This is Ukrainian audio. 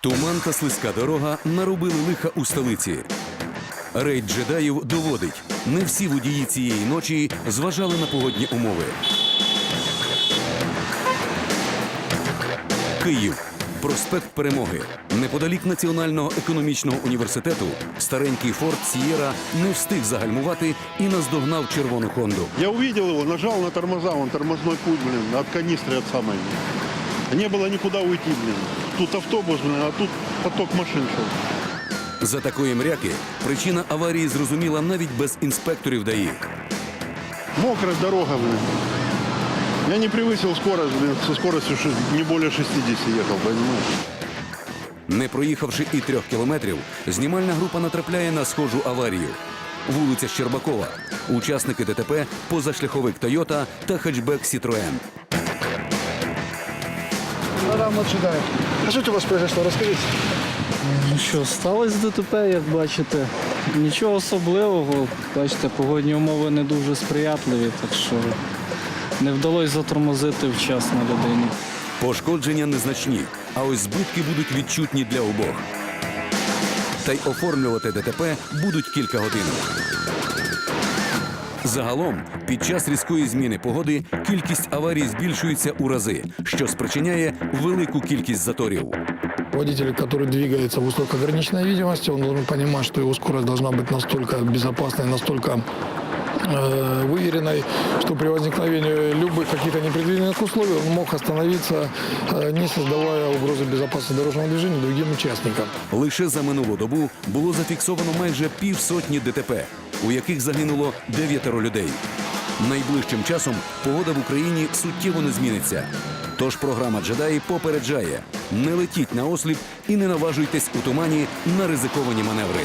Туман та слизька дорога наробили лиха у столиці. Рейд джедаїв доводить, не всі водії цієї ночі зважали на погодні умови. Київ. Проспект Перемоги. Неподалік Національного економічного університету старенький Форд Сієра не встиг загальмувати і наздогнав червону Хонду. Я увидел его, нажал на тормоза, он тормозной путь, блин, от канистры от самой. Не было никуда уйти, блин. Тут автобус, блин, а тут поток машин шел. За такої мряки причина аварії зрозуміла навіть без інспекторів ДАІ. Мокрая дорога, блин. Я не превысил скорость, блин, со скоростью не более 60 ехал, понимаешь? Не проїхавши і трьох кілометрів, знімальна група натрапляє на схожу аварію. Вулиця Щербакова. Учасники ДТП позашляховик Тойота та хетчбек Сітроен. Мадам ожидає. А що у вас произошло? Розкажіть. Ну що, сталося ДТП, як бачите. Нічого особливого. Бачите, погодні умови не дуже сприятливі, так що не вдалося затормозити вчасно людині. Пошкодження незначні, а ось збитки будуть відчутні для обох. Та й оформлювати ДТП будуть кілька годин. Загалом, під час різкої зміни погоди кількість аварій збільшується у рази, що спричиняє велику кількість заторів. Водитель, который двигается в условиях ограниченной видимости, он должен понимать, что его скорость должна быть настолько безопасной, настолько э, выверенной, что при возникновении любых каких-то непредвиденных условий он мог остановиться, э, не создавая угрозы безопасности дорожного движения другим участникам. Лише за минулу добу було зафіксовано майже півсотні ДТП, у яких загинуло дев'ятеро людей. Найближчим часом погода в Україні суттєво не зміниться. Тож програма Джедаї попереджає: не летіть на осліп і не наважуйтесь у тумані на ризиковані маневри.